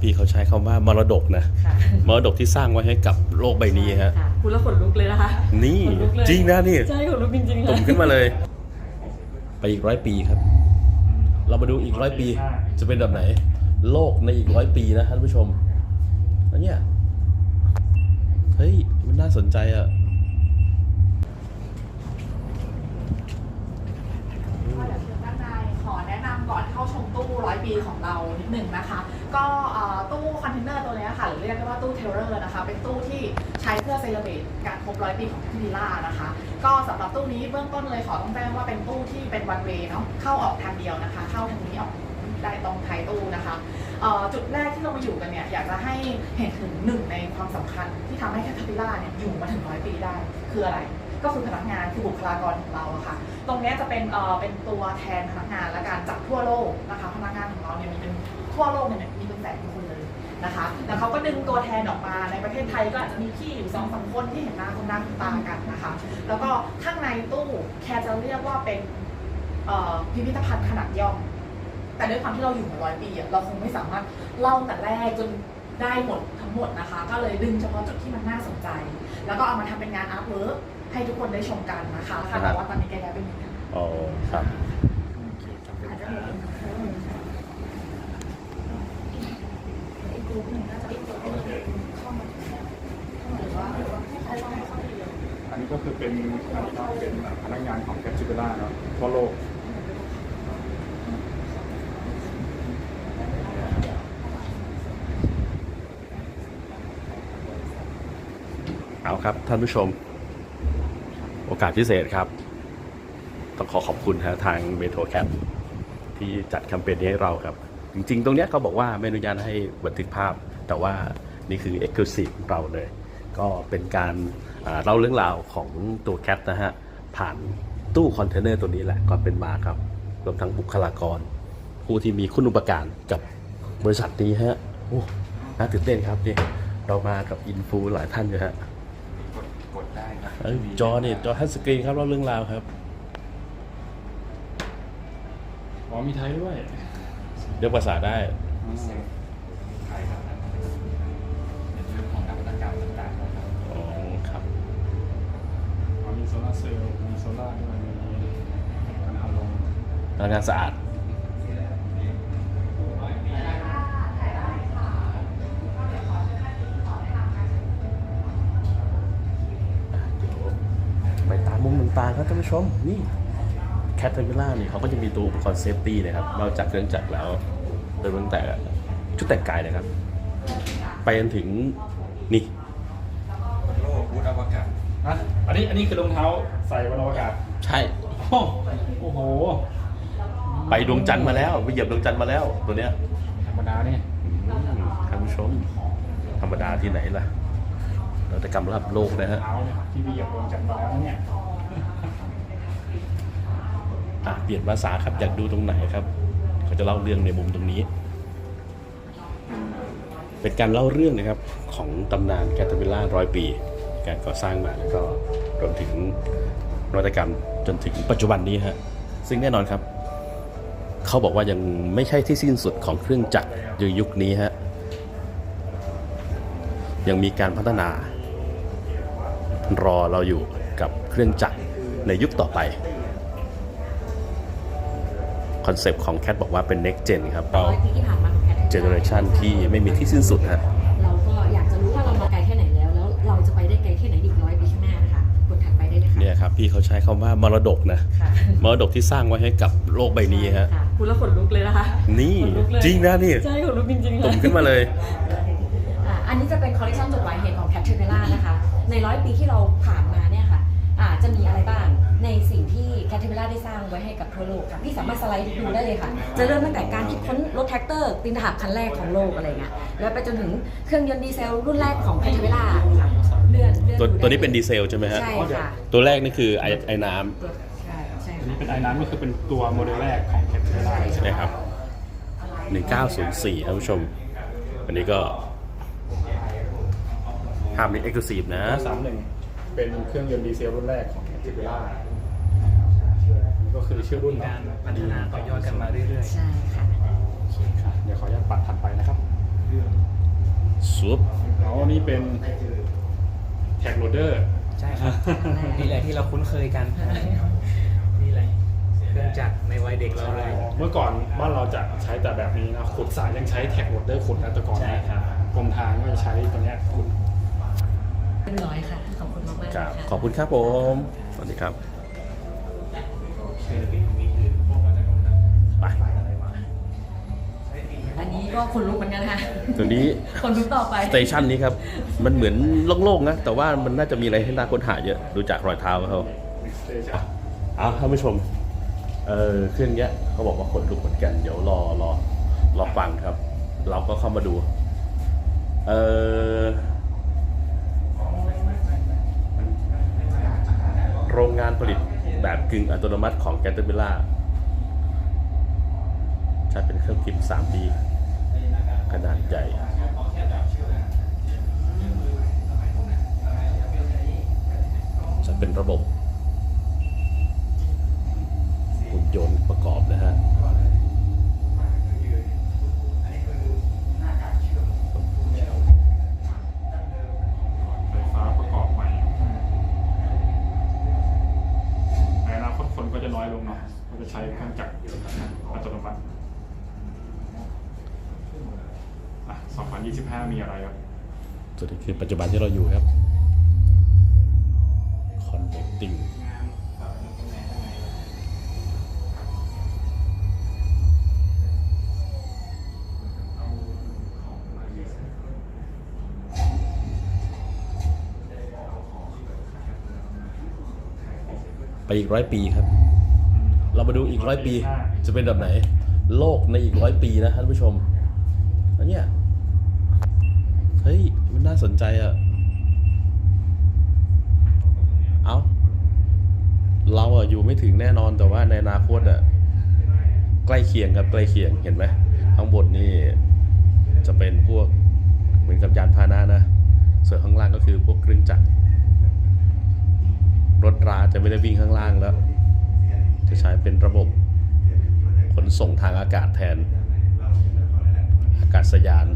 พี่เขาใช้คำว่ามรดกนะค่ะมรดกที่สร้างไว้ให้กับโลกใบนี้ฮะ ค่ะพูดแล้วขนลุกเลยนะคะนี่ขนลุกเลยจริงนะนี่ ใช่ขนลุกจริงๆตุ่ค่ะมขึ้นมาเลย ไปอีกร้อยปีครับ เรามาดูอีกร้อยปี จะเป็นแบบไหน โลกในอีกร้อยปีนะท่านผู้ชมอันเนี้ยเฮ้ย มันน่าสนใจอะก็เดี๋ยวเชิญด้านในขอแนะนำก่อนเข้าชมตู้ร้อยปีของเรานิดหนึ่งนะคะ ก็ตู้คอนเทนเนอร์ตัวนี้ค่ะหรือเรียกได้ว่าตู้เทเลอร์นะคะ เป็นตู้ที่ใช้เพื่อเซเลบรตการครบร้อยปีของพิธีล่านะคะ ก็สำหรับตู้นี้เบื้องต้นเลยขอต้องแจ้งว่าเป็นตู้ที่เป็นวันเวย์เนาะเข้าออกทางเดียวนะคะ เข้าทางนี้ออกได้ตรงท้ายตู้นะคะจุดแรกที่เรามาอยู่กันเนี่ยอยากจะให้เห็นถึงหนึ่งในความสำคัญที่ทำให้แคทพิล่าเนี่ยอยู่มาถึงร้อยปีได้คืออะไรก็คือพนักงานคือบุคลากรของเราอะค่ะ ตรงนี้จะเป็นเอ่อเป็นตัวแทนพนักงานและการจากทั่วโลกนะคะ พนักงานของเราเนี่ยมีเป็นทั่วโลกเนี่ย แสนคนเลยนะคะแล้วเขาก็ดึงตัวแทนออกมา ในประเทศไทยก็อาจจะมีพี่อยู่สองสามคนที่เห็นหน้าคนหน้าตากันนะคะ แล้วก็ข้างในตู้แค่จะเรียกว่าเป็นพิพิธภัณฑ์ขนาดย่อม แต่ด้วยความที่เราอยู่มาร้อยปีเราคงไม่สามารถเล่าแต่แรกจนได้หมดทั้งหมดนะคะ ก็เลยดึงเฉพาะจุดที่มันน่าสนใจ แล้วก็เอามาทำเป็นงานอาร์ตเวิร์กให้ทุกคนได้ชมกันนะคะค่ะแต่ว่าตอนนี้แกย้ายไปมีกันอ๋อครับ อาจจะเห็นอีกกลุ่มหนึ่งน่าจะเป็นตัวที่เข้ามาเข้ามาหรือว่าหรือว่าให้เขาให้เข้าไปเดียว อันนี้ก็คือเป็นอันนี้ก็เป็นพนักงานของแคปซูล่าเนาะ ทั่วโลก เอาครับท่านผู้ชม โอกาสพิเศษครับ ต้องขอขอบคุณฮะทางเมโทรแคปที่จัดแคมเปญนี้ให้เราครับ จริงๆ ตรงเนี้ยเขาบอกว่าไม่อนุญาตให้บันทึกภาพ แต่ว่านี่คือ e x c l u s i v e ของเราเลย ก็เป็นการเล่าเรื่องราวของตัวแคปนะฮะ ผ่าน ตู้คอนเทนเนอร์ตัวนี้แหละก็เป็นมาครับรวมทั้งบุคลากร ผู้ที่มีคุณอุปการกับบริษัทนี้ฮะโอ้น่าตื่นเต้นครับนี่เรามากับอินฟูหลายท่านอยู่ฮะกดกดได้ครับเอ้ยจอเนี่ยจอทัชสกรีนครับเล่าเรื่องราวครับ อ๋อมีไทยด้วยเรียกภาษาได้ไทยครับเป็นเรื่องของนวัตกรรมต่างๆนะครับอ๋อครับ อ๋อมีโซลาร์เซลล์มี โซลาร์ด้วยมีการเอาลงพลังงานสะอาดเดี๋ยวไปตามมุมต่างๆครับท่านผู้ชม นี่แคทเทอร์มิล่าเนี่ยเขาก็จะมีตัวอุปกรณ์เซฟตี้นะครับ นอกจากเครื่องจักรแล้วเริ่มตั้งแต่ชุดแต่งกายนะครับ ไปจนถึงนี่ โลกวุฒิอวกาศ อะอันนี้อันนี้คือรองเท้าใส่บนอวกาศใช่ โอ้โอ้โหไปดวงจันทร์มาแล้วไปเหยียบดวงจันทร์มาแล้วตัวเนี้ยธรรมดานี่อืมท่านผู้ชม ธรรมดาที่ไหนล่ะนวัตกรรมระดับโลกนะฮะ เท้าเนี่ยที่มีเหยียบดวงจันทร์มาแล้วนะเนี่ย อะเปลี่ยนภาษาครับอยากดูตรงไหนครับ เขาจะเล่าเรื่องในมุมตรงนี้ เป็นการเล่าเรื่องนะครับของตำนานแคทเทอร์วิลล่าร้อยปี การก่อสร้างมาแล้วก็รวมถึงนวัตกรรมจนถึงปัจจุบันนี้ฮะซึ่งแน่นอนครับ เขาบอกว่ายังไม่ใช่ที่สิ้นสุดของเครื่องจักรในยุคนี้ฮะยังมีการพัฒนารอเราอยู่กับเครื่องจักรในยุคต่อไปคอนเซปต์ของแคทบอกว่าเป็น next gen ครับเราร้อยปีที่ผ่านมาของแคทเจเนอเรชันที่ไม่มีที่สิ้นสุดฮะ เลยค่ะเนี่ยครับพี่เขาใช้คำว่ามรดกนะค่ะมรดกที่สร้างไว้ให้กับโลกใบนี้ฮะ ค่ะพูดแล้วขนลุกเลยนะคะ นี่ขนลุกเลย จริงนะนี่ใช่ขนลุกจริงๆตุ่ค่ะมขึ้นมาเลย อ่าอันนี้จะเป็นคอลเลคชันจดหมายเหตุของแคทเทอร์เ l ล่านะคะ ในร้อยปีที่เราผ่านมาเนี่ยค่ะอ่าจะมีอะไรบ้างในสิ่งที่แคทเทอร์เ l ล่าได้สร้างไว้ให้กับทั่วโลกค่ะพี่สามารถสไลด์ดูได้เลยค่ะ จะเริ่มตั้งแต่การคิดค้นรถแท็กเตอร์ปีนทหารคันแรกของโลกอะไรเงี้ยแล้วไปจนถึงเครื่องยนต์ดีเซลรุ่นแรกของแคทเทอร์เ l ล่า ตัวดูได้ตัวนี้เป็นดีเซลใช่ไหมฮะใช่ค่ะ ตัวแรกนี่คือไอไอน้ตัวใช่ใช่อันค่ะนี้เป็นไอ้น้ำก็คือเป็นตัวโมเดลแรกของแคปซูล่าำใช่ไหมครับ1904ท่านผู้ชม อันนี้ก็ห้ามมีเอ็กซ์คลูซีฟนะ สามหนึ่งเป็นเครื่องยนต์ดีเซลรุ่นแรกของแคปซูล่านี่ก็คือชื่อรุ่นการพัฒนาต่อยอดกันมาเรื่อยใช่ค่ะๆ เดี๋ยวขออนุญาตปัดถัดไปนะครับซุปแล้วอันนี้เป็น แท็กโรเดอร์ ใช่ครับ นี่แหละที่เราคุ้นเคยกัน นี่เลยเครื่องจักรในวัยเด็กเราเลย เมื่อก่อนบ้านเราจะใช้แต่แบบนี้นะขุดสายยังใช้แท็กโรเดอร์ขุดนะแต่ก่อนใช่ครับกรมทางก็จะใช้ตัวเนี้ยขุดเรียบร้อยค่ะ ขอบคุณมากๆเลยครับค่ะขอบคุณครับผม สวัสดีครับ ก็คนลุกเหมือนกันค่ะตัวนี้คนลุกต่อไปสเตชันนี้ครับ มันเหมือนโล่งๆนะ แต่ว่ามันน่าจะมีอะไรให้น่าค้นหาเยอะดูจากรอยเท้าเขาเอาท่านผู้ชม เออเครื่องเนี้ยเขาบอกว่าขนลุกเหมือนกัน เดี๋ยวรอรอรอฟังครับ เราก็เข้ามาดู เออโรงงานผลิตแบบกึ่งอัตโนมัติของแกตเตอร์บิล่าใช้เป็นเครื่องพิมพ์ 3D ขนาดใหญ่จะเป็นระบบ 2025 มีอะไรครับตัวนี้คือปัจจุบันที่เราอยู่ครับ connecting ไปอีกร้อยปีครับ เรามาดูอีกร้อยปี จะเป็นแบบไหน โลกในอีกร้อยปีนะท่านผู้ชมอันเนี้ย เฮ้ย มันน่าสนใจอะเอาเราอะอยู่ไม่ถึงแน่นอนแต่ว่าในอนาคตอะใกล้เคียงครับใกล้เคียงเห็นไหมข้างบนนี่จะเป็นพวกเหมือนกับยานพาหนะนะ ส่วนข้างล่างก็คือพวกเครื่องจักรรถราจะไม่ได้วิ่งข้างล่างแล้ว จะใช้เป็นระบบขนส่งทางอากาศแทน อากาศยาน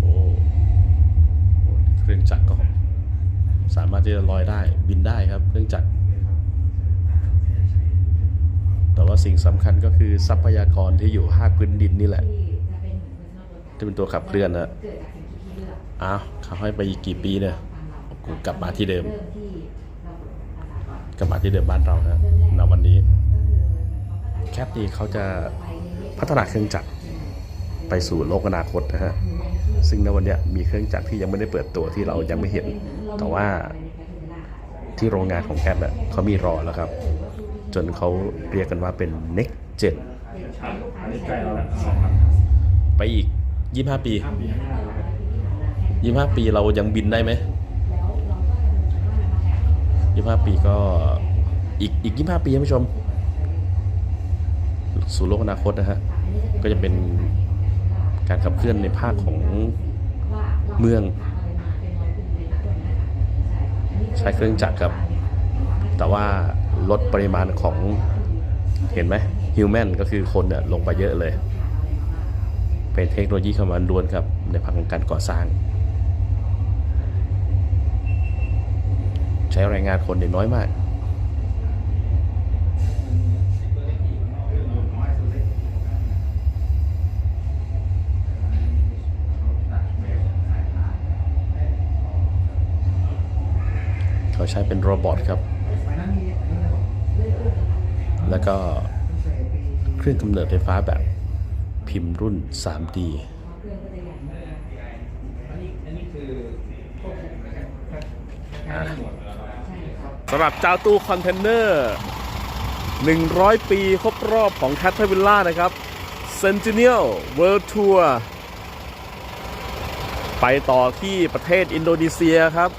โอ้เครื่องจักรก็สามารถ ที่จะลอยได้บินได้ครับเครื่องจักรแต่ว่าสิ่งสำคัญก็คือทรัพยากรที่อยู่ภาคพื้นดินนี่แหละที่เป็นตัวขับเคลื่อนนะอ้าวเขาให้ไปอีกกี่ปีเนี่ยกูกลับมาที่เดิม กลับมาที่เดิมบ้านเรานะณวันนี้ แคปนี้เขาจะพัฒนาเครื่องจักรไปสู่โลกอนาคตนะฮะซึ่งในวันนี้มีเครื่องจักรที่ยังไม่ได้เปิดตัวที่เรายังไม่เห็น แต่ว่า ที่โรงงานของแคปเนี่ยเขามีรอแล้วครับ จนเขาเรียกกันว่าเป็น next gen อันนี้ใกเราแล้วสองพันไปอีก 25 ปีปีข้างหน้านะครับ25 ปีเรายังบินได้ไหม25 ปีก็อีกอีก 25 ปีท่านผู้ชม สู่โลกอนาคตนะฮะ ก็จะเป็นการขับเคลื่อนในภาคของเมือง ใช้เครื่องจักรครับ แต่ว่าลดปริมาณของเห็นไหมฮิวแมนก็คือคนเนี่ยลงไปเยอะเลย เป็นเทคโนโลยีเข้ามาล้วนครับ ในภาคการก่อสร้าง ใช้แรงงานคนเนี่ยน้อยมาก เขาใช้เป็นโรบอทครับ แล้วก็เครื่องกำเนิดไฟฟ้าแบบพิมพ์รุ่น 3D สำหรับเจ้าตู้คอนเทนเนอร์ 100 ปีครบรอบของ c a t e r p i l l a r นะครับ Centennial World Tour ไปต่อที่ประเทศอินโดนีเซียครับ